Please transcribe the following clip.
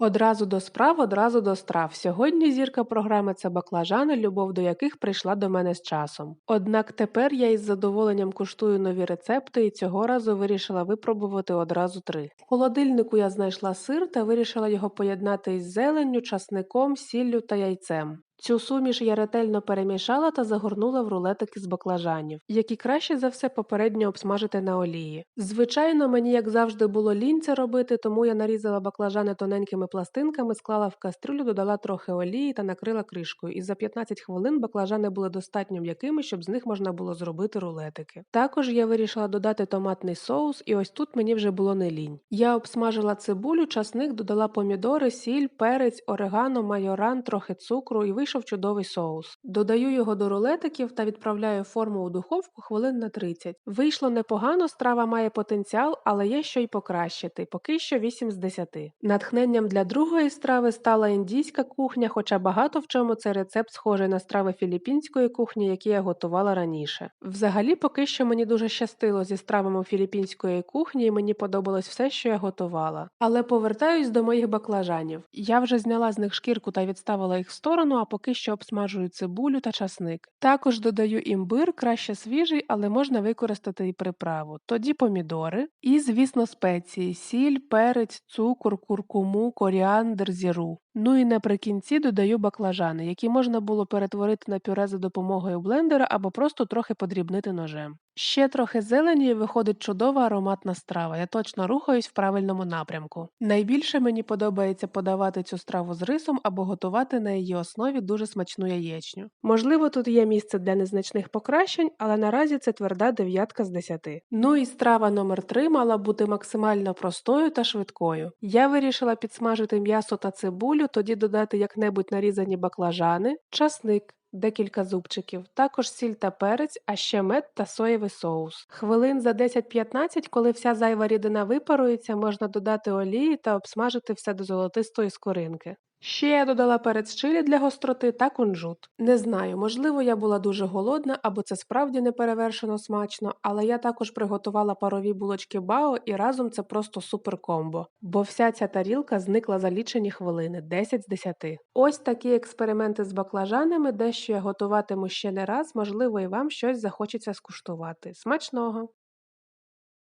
Одразу до справ, одразу до страв. Сьогодні зірка програми це баклажани, любов до яких прийшла до мене з часом. Однак тепер я із задоволенням куштую нові рецепти і цього разу вирішила випробувати одразу три. В холодильнику я знайшла сир та вирішила його поєднати із зеленню, часником, сіллю та яйцем. Цю суміш я ретельно перемішала та загорнула в рулетики з баклажанів, які краще за все попередньо обсмажити на олії. Звичайно, мені, як завжди, було лінь це робити, тому я нарізала баклажани тоненькими пластинками, склала в кастрюлю, додала трохи олії та накрила кришкою. І за 15 хвилин баклажани були достатньо м'якими, щоб з них можна було зробити рулетики. Також я вирішила додати томатний соус, і ось тут мені вже було не лінь. Я обсмажила цибулю, часник, додала помідори, сіль, перець, орегано, майоран, трохи цукру і вийшов чудовий соус. Додаю його до рулетиків та відправляю форму у духовку хвилин на 30. Вийшло непогано, страва має потенціал, але є що й покращити. Поки що 8 з 10. Натхненням для другої страви стала індійська кухня, хоча багато в чому цей рецепт схожий на страви філіппінської кухні, які я готувала раніше. Взагалі, поки що мені дуже щастило зі стравами філіппінської кухні, і мені подобалось все, що я готувала. Але повертаюсь до моїх баклажанів. Я вже зняла з них шкірку та відставила їх в сторону, а поки що обсмажую цибулю та часник. Також додаю імбир, краще свіжий, але можна використати і приправу. Тоді помідори і, звісно, спеції: сіль, перець, цукор, куркуму, коріандр, зіру. Ну і наприкінці додаю баклажани, які можна було перетворити на пюре за допомогою блендера або просто трохи подрібнити ножем. Ще трохи зелені і виходить чудова ароматна страва. Я точно рухаюсь в правильному напрямку. Найбільше мені подобається подавати цю страву з рисом або готувати на її основі дуже смачну яєчню. Можливо, тут є місце для незначних покращень, але наразі це тверда дев'ятка з десяти. Ну і страва номер 3 мала бути максимально простою та швидкою. Я вирішила підсмажити м'ясо та цибулю, тоді додати як-небудь нарізані баклажани, часник. Декілька зубчиків, також сіль та перець, а ще мед та соєвий соус. Хвилин за 10-15, коли вся зайва рідина випарується, можна додати олії та обсмажити все до золотистої скоринки. Ще я додала перець чилі для гостроти та кунжут. Не знаю, можливо, я була дуже голодна або це справді неперевершено смачно, але я також приготувала парові булочки бао і разом це просто супер комбо, бо вся ця тарілка зникла за лічені хвилини 10 з 10. Ось такі експерименти з баклажанами, дещо я готуватиму ще не раз, можливо, і вам щось захочеться скуштувати. Смачного!